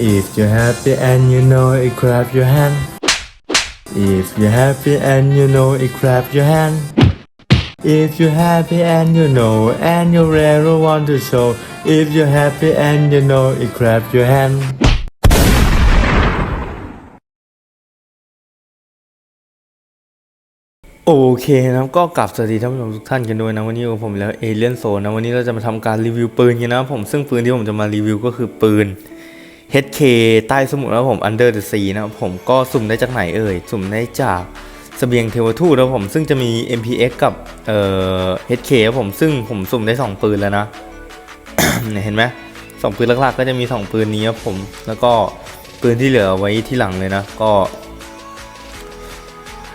If you're happy and you know it, clap your hand. If you're happy and you know it, clap your hand. If you're happy and you know and you really want to show. If you're happy and you know it, clap your hand. โอเคนะก็กลับสวัสดีท่านผู้ชมทุกท่านกันด้วยนะวันนี้ผมแล้วเอเลียนโซนะวันนี้เราจะมาทำการรีวิวปืนกันนะผมซึ่งปืนที่ผมจะมารีวิวก็คือปืน HK ใต้สมุทรนะครับผม Under the Sea นะครับผมก็สุ่มได้จากไหนเอ่ย สุ่มได้จากเสบียงเทวทูตนะผมซึ่งจะมี MPX กับเอ่อ HK ครับผมซึ่งผมสุ่มได้ 2 ปืนแล้วนะเนี่ยเห็นไหมสองปืนหลักๆก็จะมี 2 ปืนนี้ครับผม แล้วก็ปืนที่เหลือไว้ที่หลังเลยนะ ก็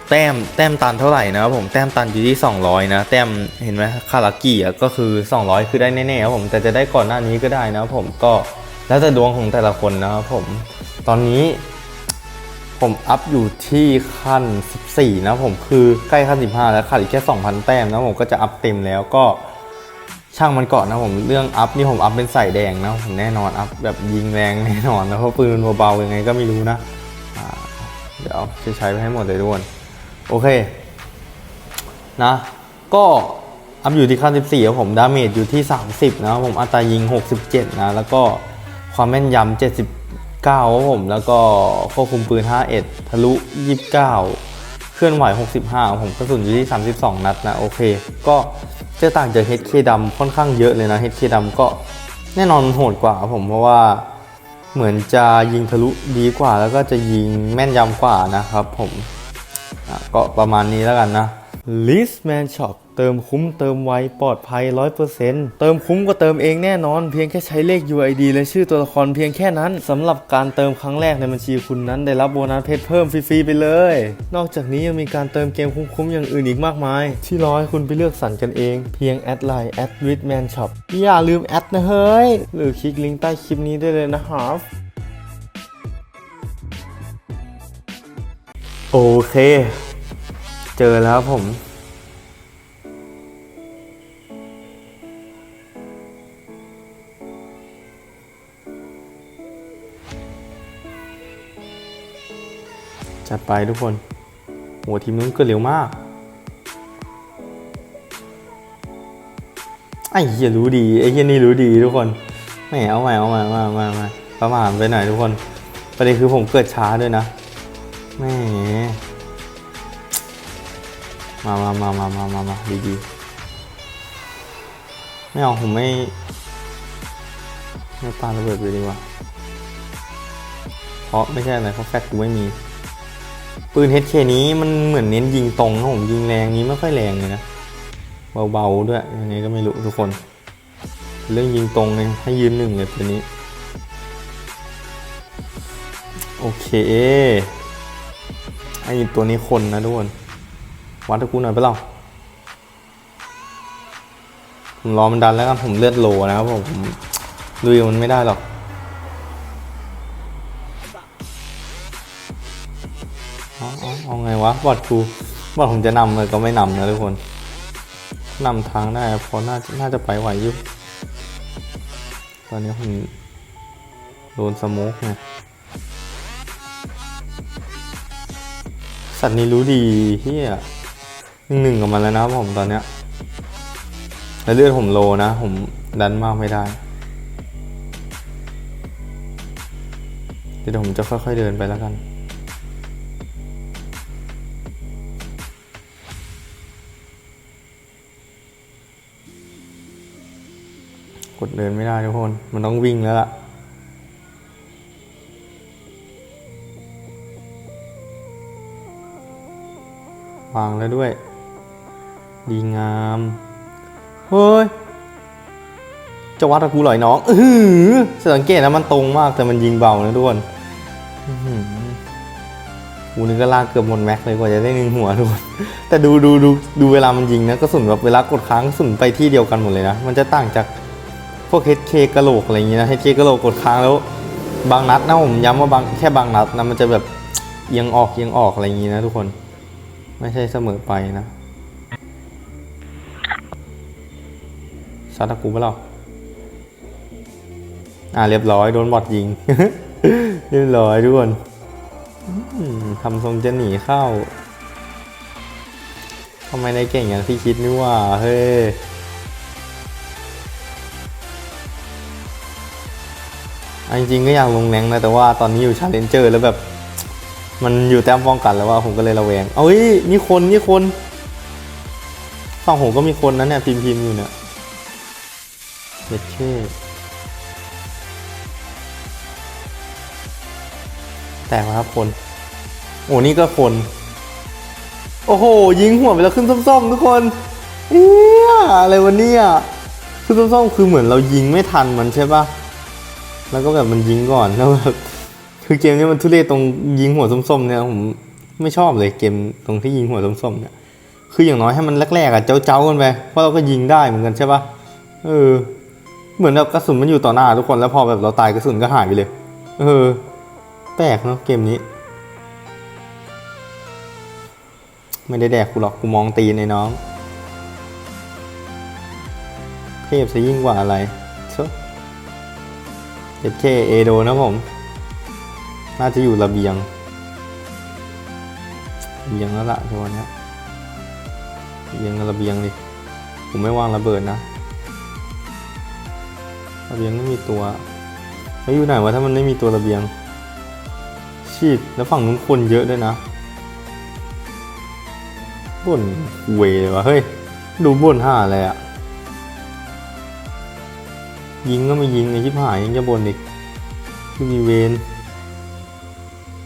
แต้มแต้มตันเท่าไหร่นะครับผมแต้มตันอยู่ที่ 200 นะ แต้มเห็นไหมคารากิอะก็คือ 200 คือได้แน่ๆครับผมแต่จะได้ก่อนหน้านี้ก็ได้นะครับผมก็ แล้วแต่ดวงของแต่ละคนนะครับผม ตอนนี้ผมอัพอยู่ที่ขั้น 14 นะผมคือใกล้ขั้น 15 แล้วขาดอีกแค่ 2,000 แต้มนะผมก็จะอัพเต็มแล้วก็ช่างมันเก่อนะผมเรื่องอัพนี่ผมอัพเป็นใส่แดงนะผมแน่นอนอัพแบบยิงแรงแน่นอนนะเพราะปืนมันเบาๆยังไงก็ไม่รู้นะเดี๋ยวจะใช้ไปให้หมดเลยทุกคนโอเคนะก็อัพอยู่ที่ขั้น 14ครับผมดาเมจอยู่ที่ 30 นะผมอัตรายิง 67 นะแล้วก็ ความแม่นยำ 79ครับผม แล้วก็ควบคุมปืน 51 ทะลุ 29 เคลื่อนไหว 65ครับผมกระสุนอยู่ที่ 32 นัดนะ โอเค ก็จะต่างจาก HK ดำค่อนข้างเยอะเลยนะ HK ดำก็แน่นอนโหดกว่าครับผมเพราะว่าเหมือนจะยิงทะลุดีกว่า แล้วก็จะยิงแม่นยำกว่านะครับผมก็ประมาณนี้แล้วกันนะ Listman Shop เติมคุ้มเติมไวปลอดภัย 100%เติมคุ้มก็เติมเองแน่นอน เพียงแค่ใช้เลข UID และชื่อตัวละครเพียงแค่นั้นสำหรับการเติมครั้งแรกในบัญชีคุณนั้น ได้รับโบนัสเพชรเพิ่มฟรีๆไปเลย นอกจากนี้ยังมีการเติมเกมคุ้มๆอย่างอื่นอีกมากมาย ที่รอให้คุณไปเลือกสรรกันเอง เพียงแอดไลน์ at Listman Shop อย่าลืมแอดนะเฮ้ยหรือคลิกลิงก์ใต้คลิปนี้ได้เลยนะครับโอเค เจอแล้วผม จัดไปทุกคนโหทีมนู้นก็เร็วมาก ไอ้เหี้ยรู้ดี ไอ้เหี้ยนี่รู้ดีทุกคนแหมเอาใหม่เอาใหม่เอาใหม่เอามาม่ประมาทไปหน่อยทุกคน ประเด็นคือผมเกิดช้าด้วยนะแหม มามามามามามามาดีดีๆไม่เอาผมไม่ไม่ปาระเบิดไปดีกว่า เพราะไม่ใช่อะไรเพราะแฟกกูไม่มี ปืน HK นี้มันเหมือนเน้นยิงตรงนะผมยิงแรงนี้ไม่ค่อยแรงเลยนะ เบาๆด้วยยังไงก็ไม่รู้ทุกคน เรื่องยิงตรงเลยให้ยืนหนึ่งเลยตัวนี้ โอเคไอตัวนี้คนนะทุกคน วัดให้กูหน่อยไปเปล่าผมรอมันดันแล้วกันผมเลือดโลนะครับผมลุยมันไม่ได้หรอกเอาเอาเอาไงวะบอดกูบอดผมจะนำเลยก็ไม่นำนะทุกคนนำทางได้เพราะน่าน่าจะไปไหวอยู่ตอนนี้ผมโดนสโมกไงสัตว์นี้รู้ดีเฮีย หนึ่งหนึ่งกับมันแล้วนะผมตอนเนี้ยแล้วเลือดผมโลนะ ผมดันมากไม่ได้เดี๋ยวผมจะค่อยๆเดินไปแล้วกันกดเดินไม่ได้ทุกคน มันต้องวิ่งแล้วล่ะ วางแล้วด้วย ดีงาม เฮ้ย จะวัดกับกูเหรอยน้อง อืออสังเกตนะมันตรงมากแต่มันยิงเบานะทุกคนอือหือกูนึกก็ลากเกือบหมดแม็กเลยกว่าจะได้หนึ่งหัวทุกคนแต่ดูดูดูดูเวลามันยิงนะกระสุนแบบเวลากดค้างกระสุนไปที่เดียวกันหมดเลยนะ มันจะต่างจากพวก HK กระโหลกอะไรอย่างงี้นะ HK กระโหลกกดค้างแล้วบางนัดนะผมย้ำว่าบางแค่บางนัดนะมันจะแบบเอียงออกเอียงออกอะไรอย่างงี้นะทุกคน ไม่ใช่เสมอไปนะ ซัดตะกูไปหรออ่าเรียบร้อยโดนบอดยิง เรียบร้อยทุกคนทำทรงจะหนีเข้าทำไมนายเก่งอย่างที่คิดนี่ว่าเฮ้ยจริงๆก็อยากลงแรงนะแต่ว่าตอนนี้อยู่ชาเลนเจอร์แล้วแบบ มันอยู่แต้มป้องกันแล้วว่าผมก็เลยระแวง เอ้ยมีคนมีคนฝั่งผมก็มีคนนะเนี่ยพิมพ์พิมพ์อยู่เนี่ย เด็ดเช่แตกแล้วครับคน โอ้นี่ก็คน โอ้โห ยิงหัวไปแล้วขึ้นส้มๆทุกคนเอี้ยอะไรวะเนี่ยขึ้นส้มๆคือเหมือนเรายิงไม่ทันมันใช่ปะแล้วก็แบบมันยิงก่อนแล้วแบบคือเกมนี้มันทุเรศตรงยิงหัวส้มๆเนี่ยผมไม่ชอบเลยเกมตรงที่ยิงหัวส้มๆเนี่ยคืออย่างน้อยให้มันแรกๆอะเจ้าๆกันไปเพราะเราก็ยิงได้เหมือนกันใช่ปะเออ เหมือนแบบกระสุนมันอยู่ต่อหน้าทุกคนแล้วพอแบบเราตายกระสุนก็หายไปเลย เออ แปลกเนาะเกมนี้ ไม่ได้แดกกูหรอกกูมองตีนในน้อง เทพซะยิ่งกว่าอะไรเชอะเจ็ดเคเอโดนะผม น่าจะอยู่ระเบียงระเบียงแล้วล่ะทัวเนี้ยระเบียงกับระเบียงดิผมไม่วางระเบิดนะ ระเบียงไม่มีตัวแล้วอยู่ไหนวะถ้ามันไม่มีตัวระเบียง ชีดแล้วฝั่งนู้นคนเยอะด้วยนะบ่นเวเลยวะเฮ้ย ดูบ่นห่าอะไรอะยิงก็ไม่ยิงไอชิบหายยังจะบ่นอีกที่มีเวน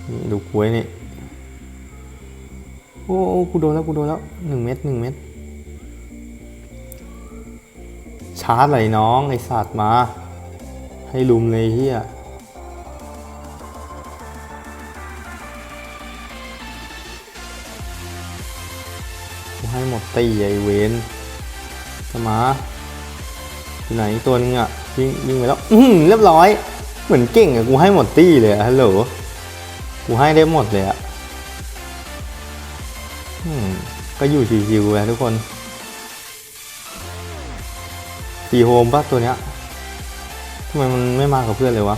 นี่ดูกล้วยนี่โอ้โอ้กูโดนแล้วกูโดนแล้วหนึ่งเม็ดหนึ่งเม็ดาร์จไหลน้องไอสัตว์มา ให้ลุมเลยเฮียกูให้หมดตีไอเวนสมาอยู่ไหนตัวนึงอะวิ่งวิ่งไปแล้วอือหือเรียบร้อย เหมือนเก่งอะกูให้หมดตี้เลยอะฮัลโหลกูให้ได้หมดเลยอะอืมก็อยู่ชิวๆไปทุกคน ตีโฮมป่ะตัวเนี้ยทำไมมันไม่มากับเพื่อนเลยวะ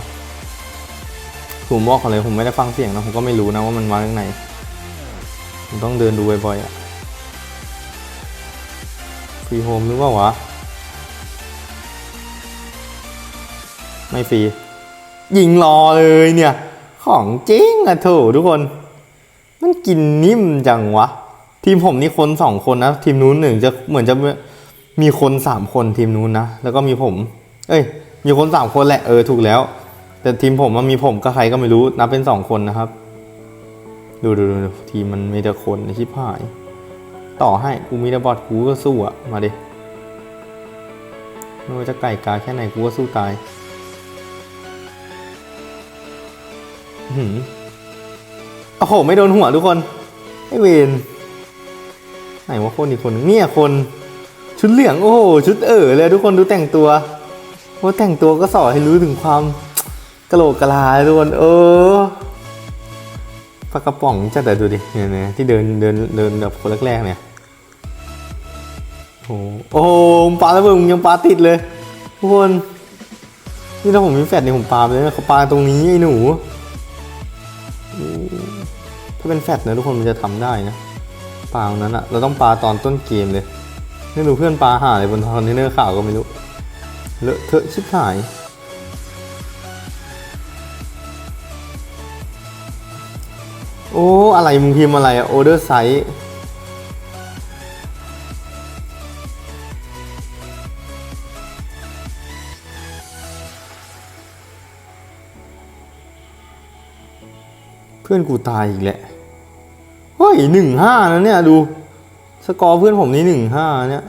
ผมบอกเขาเลยผมไม่ได้ฟังเสียงนะผมก็ไม่รู้นะว่ามันมาจากไหนผมต้องเดินดูบ่อยๆอะฟรีโฮมหรือเปล่าวะ ไม่ฟรี ยิงรอเลยเนี่ย ของจริงอะโถทุกคน มันกินนิ่มจังวะ ทีมผมนี่คนสองคนนะ ทีมนู้นหนึ่งจะเหมือนจะ มีคนสามคนทีมนู้นนะ แล้วก็มีผม เอ้ย มีคนสามคนแหละ เออ ถูกแล้ว แต่ทีมผมมันมีผมกับใครก็ไม่รู้ นับเป็นสองคนนะครับ ดูดูดูดูทีมมันมีแต่คนชิบหาย ต่อให้กูมีแต่บอทกูก็สู้อะมาดิไม่ว่าจะไก่กาแค่ไหนกูก็สู้ตายหือโอ้โห ไม่โดนหัวทุกคน ไอเวนไหนว่าคนอีกคน เนี่ยคน ชุดเหลืองโอ้โหชุดเอ๋อเลยทุกคนดูแต่งตัวว่าแต่งตัวก็สอนให้รู้ถึงความกะโหลกกะลาทุกคนเออปากกระป๋องจัดแต่ดูดิเนี่ยที่เดินเดินเดินแบบคนแรกๆเนี่ยโอ้โหโอ้โหผมปาแล้วมึงยังปลาติดเลยทุกคนนี่ถ้าผมมีแฟดนี่ผมปลาไปเลยเขาปลาตรงนี้ไอ้หนู ถ้าเป็นแฟดนะทุกคนมันจะทำได้นะปลาตรงนั้นอะเราต้องปลาตอนต้นเกมเลย นี่ดูเพื่อนปลาหาอะไรบนคอนเทนเนอร์ข่าวก็ไม่รู้ เลอะเทอะชิบหาย โอ้ อะไรมึงพิมพ์อะไรอะออเดอร์ไซส์เพื่อนกูตายอีกแหละ เฮ้ยหนึ่งห้านะเนี่ยดู สกอร์เพื่อนผมนี่หนึ่งห้าเนี่ย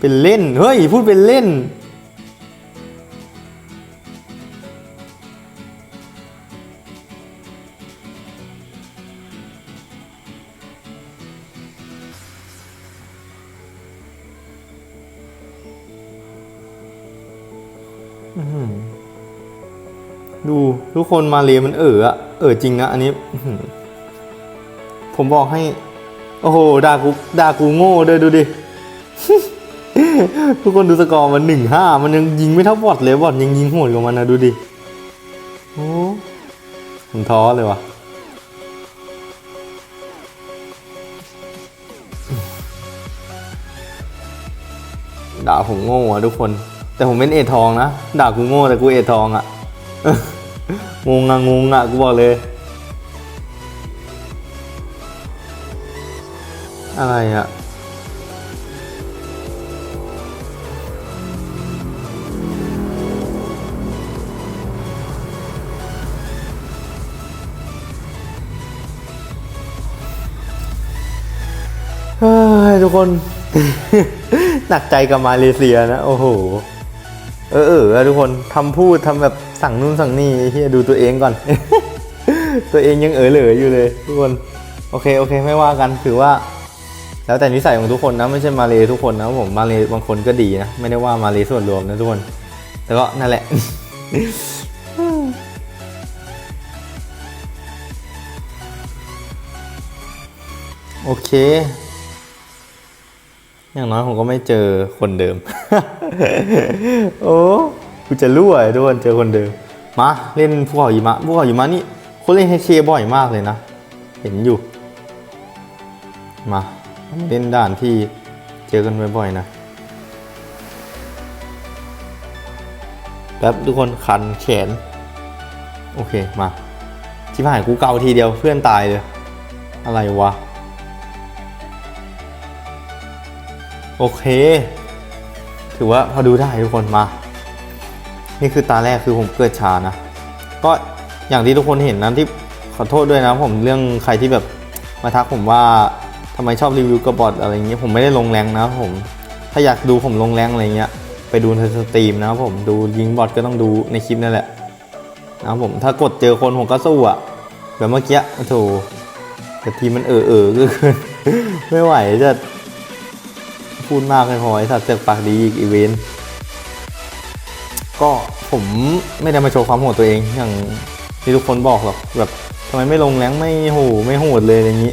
เป็นเล่น เฮ้ย พูดเป็นเล่น ดูทุกคนมาเลมันเอออะเออจริงนะอันนี้ ผมบอกให้ โอ้โหด่ากูด่ากูโง่ด้วยดูดิ ทุกคนดูสกอร์มันหนึ่งห้ามันยังยิงไม่เท่าบอทเลยบอทยังยิงโหดกว่ามันนะดูดิโอ้ผมท้อเลยวะด่าผมโง่อะทุกคน แต่ผมเป็นเอทองนะ ด่ากูโง่แต่กูเอทองอะ งงอะงงอะกูบอกเลย อะไรอะเฮ้ยทุกคน หนักใจกับมาเลเซียนะ โอ้โห เออเออทุกคนทำพูดทำแบบ สั่งนู่นสั่งนี่เฮียดูตัวเองก่อน ตัวเองยังเออเหลออยู่เลยทุกคนโอเคโอเคไม่ว่ากันถือว่า แล้วแต่นิสัยของทุกคนนะไม่ใช่มาเลทุกคนนะผมมาเลบางคนก็ดีนะไม่ได้ว่ามาเลส่วนรวมนะทุกคน แต่ก็นั่นแหละโอเค อย่างน้อยผมก็ไม่เจอคนเดิม โอ้ กูจะรั่วไอ้ทุกคนเจอคนเดิมมาเล่นภูเขาหิมะภูเขาหิมะนี่คนเล่นให้เคบ่อยมากเลยนะ เห็นอยู่ มาเล่นด่านที่เจอกันบ่อยๆนะแป๊บทุกคนคันแขน โอเคมาชิบหายกูเกาทีเดียวเพื่อนตายเลย อะไรวะ โอเค ถือว่าพอดูได้ทุกคนมา นี่คือตาแรกคือผมเกิดช้านะ ก็อย่างที่ทุกคนเห็นนะที่ขอโทษด้วยนะผมเรื่องใครที่แบบมาทักผมว่าทำไมชอบรีวิวกระบอดอะไรเงี้ยผมไม่ได้ลงแรงนะผมถ้าอยากดูผมลงแรงอะไรเงี้ยไปดูในสตรีมนะผมดูยิงบอทก็ต้องดูในคลิปนั่นแหละนะผมถ้ากดเจอคนผมก็สู้อะแบบเมื่อกี้โอ้โถแต่ทีมันเออเออก็คือไม่ไหวจะพูดมากไม่พอไอ้สัตว์เสือกปากดีอีกอีเวนต์ ก็ผมไม่ได้มาโชว์ความโหดตัวเองอย่างที่ทุกคนบอกหรอกแบบทำไมไม่ลงแรงไม่โหไม่โหดเลยอะไรอย่างนี้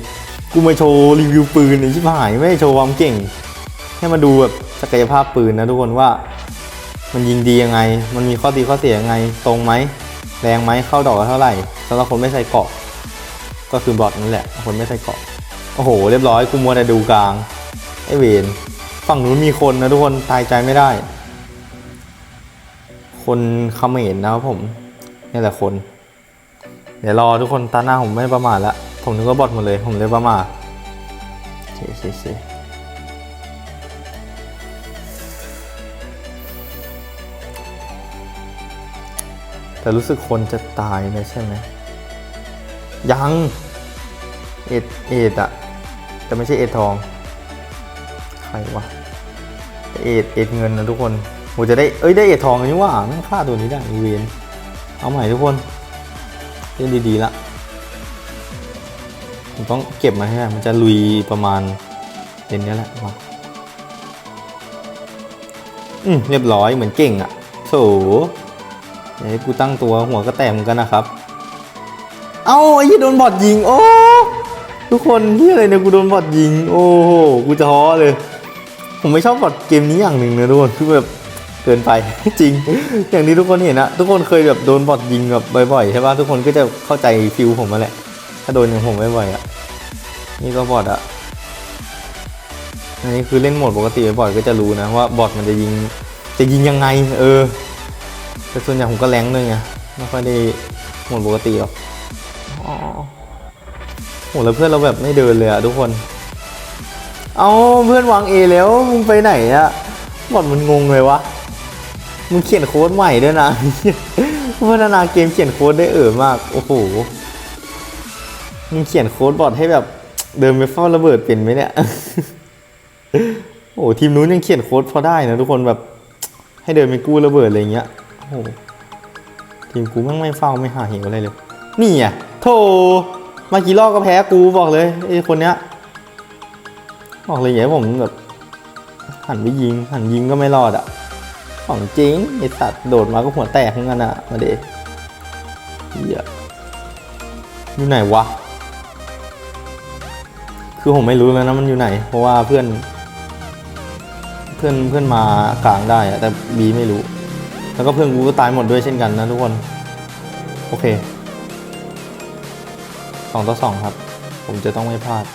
กูมาโชว์รีวิวปืนในชิบหายไม่โชว์ความเก่ง ให้มาดูแบบศักยภาพปืนนะทุกคนว่า มันยิงดียังไง มันมีข้อดีข้อเสียยังไง ตรงไหมแรงไหมเข้าดอกเท่าไหร่สำหรับคนไม่ใส่เกาะ ก็คือบอทนั่นแหละ คนไม่ใส่เกาะโอ้โห เรียบร้อยกูมัวแต่ดูกลางไอเวนฝั่งนู้นมีคนนะทุกคนตายใจไม่ได้ คนเขมรนะครับผมนี่แหละคน เดี๋ยวรอทุกคนตาหน้าผมไม่ประมาทละผมนึกว่าบอทหมดเลยผมเลยประมาทเชเชเชแต่รู้สึกคนจะตายนะใช่ไหมยังเอ็ดเอ็ดอะแต่ไม่ใช่เอ็ดทอง ใครวะเอ็ดเอ็ดเงินนะทุกคน โหจะได้ เอ้ย ได้เอ็ดทองนี่ว่าแม่งฆ่าตัวนี้ได้อีเวนเอาใหม่ทุกคนเล่นดีๆละผมต้องเก็บมาให้ได้มันจะลุยประมาณเดือนนี้แหละมาอืมเรียบร้อยเหมือนเก่งอะ่ะโถเดี๋ยวให้กูตั้งตัวหัวก็แตกเหมือนกันนะครับ เอ้าไอ้ยี่โดนบอดยิง โอ้ ทุกคนที่อะไรเนี่ยกูโดนบอดยิง โอ้โห กูจะท้อเลย ผมไม่ชอบบอดเกมนี้อย่างหนึ่งนะทุกคนคือแบบ เกินไปจริง อย่างที่ทุกคนเห็นนะทุกคนเคยแบบโดนบอดยิงแบบบ่อยๆใช่ป่ะทุกคนก็จะเข้าใจฟิลผมมาแหละ ถ้าโดนอย่างผมบ่อยๆอะนี่ก็บอดอะอันนี้คือเล่นโหมดปกติบ่อยๆก็จะรู้นะว่าบอดมันจะยิงจะยิงยังไง เออแต่ส่วนใหญ่ผมก็แรงด้วยไงไม่ค่อยได้โหมดปกติหรอกอ๋อโหแล้วเพื่อนเราแบบไม่เดินเลยอะทุกคน เอาเพื่อนวางเอแล้วมึงไปไหนอะบอดมันงงเลยวะ มึงเขียนโค้ดใหม่ด้วยนะพัฒนาเกมเขียนโค้ดได้เออมาก โอ้โห มึงเขียนโค้ดบอดให้แบบเดินไปเฝ้าระเบิดเป็นไหมเนี่ย โอ้ทีมนู้นยังเขียนโค้ดพอได้นะทุกคนแบบ ให้เดินไปกู้ระเบิดอะไรเงี้ย โอ้ทีมกูแม่งไม่เฝ้าไม่หาเหวอะไรเลย นี่อะโธ่มากี่รอบก็แพ้กูบอกเลยไอ้คนเนี้ย บอกเลยอย่าให้ผมแบบหันไปยิงหันยิงก็ไม่รอดอะ ของจริงไอสัตว์โดดมาก็หัวแตกเหมือนกันอะมาเดเฮียอยู่ไหนวะ คือผมไม่รู้แล้วนะมันอยู่ไหน เพราะว่าเพื่อนเพพื่อนเพื่อนมากลางได้อะแต่บีไม่รู้ แล้วก็เพื่อนกูก็ตายหมดด้วยเช่นกันนะทุกคน โอเคสองต่อสองครับ ผมจะต้องไม่พลาด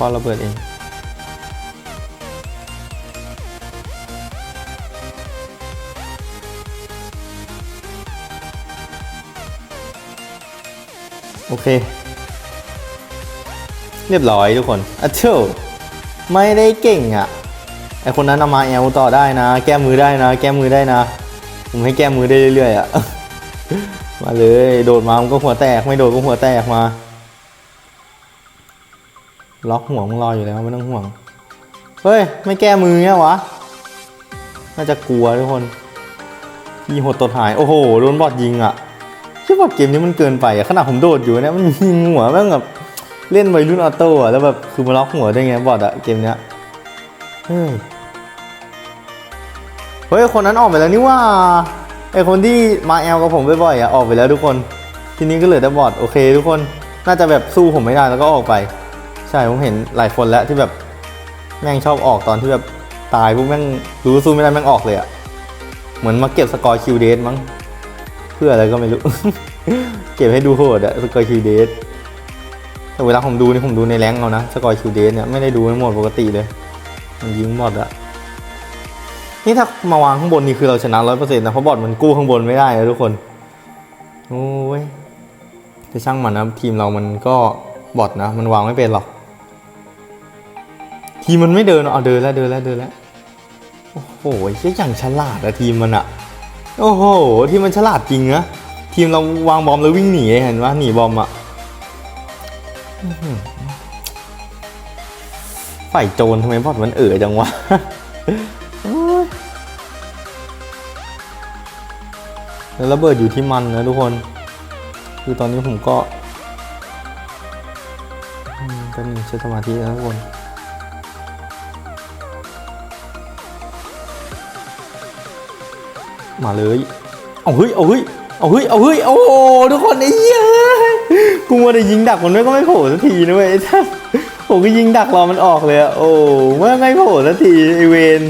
ปอนระเบิดเองโอเค เรียบร้อยทุกคนอะเชวไม่ได้เก่งอะไอคนนั้นเอามาแอลต่อได้นะ แก้มือได้นะ แก้มือได้นะ ผมให้แก้มือได้เรื่อยๆอะ มาเลย โดดมามันก็หัวแตก ไม่โดดก็หัวแตกมา ล็อกหัวมึงรออยู่แล้วไม่ต้องห่วง เฮ้ย ไม่แก้มือเงี้ยวะ น่าจะกลัวทุกคนยีหดตดหาย โอ้โห โดนบอดยิงอะคิดว่าเกมนี้มันเกินไปอะขนาดผมโดดอยู่เนี่ยมันยิงหัวแม่งแบบเล่นวัยรุ่นออโต้อะแล้วแบบคือมาล็อกหัวได้ไงบอดอะเกมเนี้ยเฮ้ยเฮ้ยคนนั้นออกไปแล้วนี่ว่าไอคนที่มาแอลกับผมบ่อยๆอะออกไปแล้วทุกคน ทีนี้ก็เหลือแต่บอดโอเค ทุกคนน่าจะแบบสู้ผมไม่ได้แล้วก็ออกไป ใช่ผมเห็นหลายคนแล้วที่แบบแม่งชอบออกตอนที่แบบตายพวกแม่งรู้สู้ไม่ได้แม่งออกเลยอะเหมือนมาเก็บสกอร์คิวเดสมั้ง เพื่ออะไรก็ไม่รู้ เก็บให้ดูโหดอะสกอร์คิวเดสแต่เวลาผมดูนี่ผมดูในแรงเอานะสกอร์คิวเดสเนี่ยไม่ได้ดูในโหมดปกติเลย มันยิงหมดอะนี่ถ้ามาวางข้างบนนี่คือเราชนะร้อยเปอร์เซ็นต์นะเพราะบอทมันกู้ข้างบนไม่ได้นะทุกคนโอ้ยแต่ช่างมันนะทีมเรามันก็บอทนะ มันวางไม่เป็นหรอก ทีมมันไม่เดินเอาเดินแล้วเดินแล้วเดินแล้วโอ้โหเชี่ยอย่างฉลาดอะทีมมันอะโอ้โหทีมมันฉลาดจริงนะทีมเราวางบอมแล้ววิ่งหนีเห็นว่าหนีบอมอะฝ่ายโจรทำไมบอดมันเอ๋อจังวะแล้วระเบิดอยู่ที่มันนะทุกคน คือตอนนี้ผมก็อืมก็มีใช้สมาธินะทุกคน มาเลย เอาเฮ้ย เอาเฮ้ย เอาเฮ้ย เอาเฮ้ย โอ้โหทุกคนไอ้เหี้ยกูมาได้ยิงดักมันไม่ก็ไม่โผล่สักทีนะเว้ยไอ้ท่านผมก็ยิงดักรอมันออกเลยอะโอ้ไม่ไม่โผล่สักทีไอเวน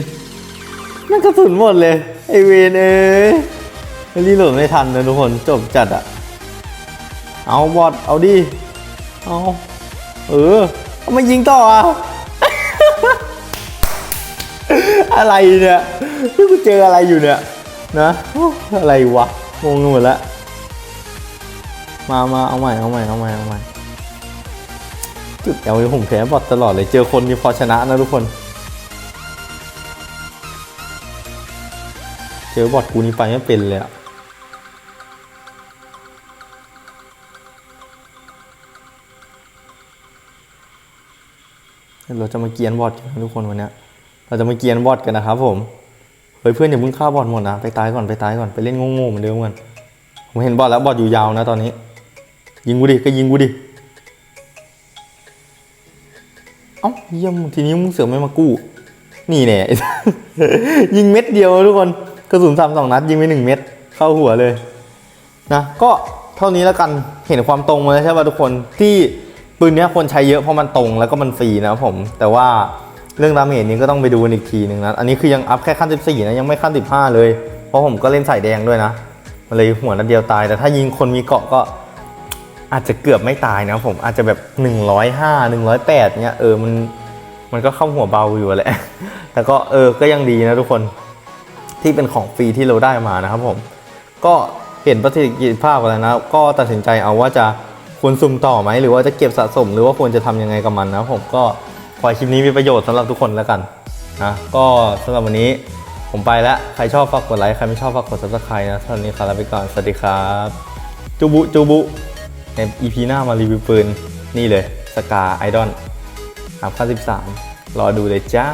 นั่นกระสุนหมดเลยไอเวนเอ้ยรีโหลดไม่ทันนะทุกคนจบจัดอะเอาบอดเอาดิเอาเออเอามายิงต่ออะอะไรเนี่ยที่กูเจออะไรอยู่เนี่ย นะ อะไรวะ งงหมดแล้วมามาเอาใหม่ เอาใหม่ เอาใหม่ เอาใหม่ จุดเอลผมแพ้บอทตลอดเลย เจอคนมีพอชนะนะทุกคน เจอบอทกูนี่ไปไม่เป็นเลยอะเราจะมาเกียนบอทกันทุกคนวันนี้ เราจะมาเกียนบอทกันนะครับผม เฮ้ยเพื่อนอย่าเพิ่งฆ่าบอทหมดนะไปตายก่อนไปตายก่อนไปเล่นโง่ๆเหมือนเดิมกันผมเห็นบอทแล้วบอทอยู่ยาวนะตอนนี้ ยิงกูดิก็ยิงกูดิเอ้าเยี่ยมทีนี้มึงเสือไม่มากู้ นี่แน่ยิงเม็ดเดียวทุกคนกระสุนสามสองนัดยิงไปหนึ่งเม็ดเข้าหัวเลยนะก็เท่านี้แล้วกันเห็นความตรงมาแล้วใช่ป่ะทุกคนที่ปืนเนี้ยคนใช้เยอะเพราะมันตรงแล้วก็มันฟรีนะผมแต่ว่า เรื่องดาเมจนี้ก็ต้องไปดูอีกทีหนึ่งนะ อันนี้คือยังอัพแค่ขั้น 14 นะ ยังไม่ขั้น 15 เลย เพราะผมก็เล่นใสายแดงด้วยนะ มันเลยหัวนัดเดียวตาย แต่ถ้ายิงคนมีเกาะก็อาจจะเกือบไม่ตายนะผมอาจจะแบบ 105 108 เนี่ยเออมันมันก็เข้าหัวเบาอยู่แหละ แต่ก็เออก็ยังดีนะทุกคนที่เป็นของฟรีที่เราได้มานะครับผม ก็เห็นประสิทธิภาพกันแล้วนะก็ตัดสินใจเอาว่าจะควรซุ่มต่อไหมหรือว่าจะเก็บสะสมหรือว่าควรจะทำยังไงกับมันนะผมก็ ขอให้คลิปนี้มีประโยชน์สำหรับทุกคนแล้วกันนะก็สำหรับวันนี้ผมไปแล้ว ใครชอบฝากกดไลค์ ใครไม่ชอบฝากกด subscribe นะวันนี้ขอลาไปก่อน สวัสดีครับ จูบุ จูบุ ใน EP หน้ามารีวิวปืน นี่เลย สกาไอดอนครับค่า13 รอดูเลยจ้า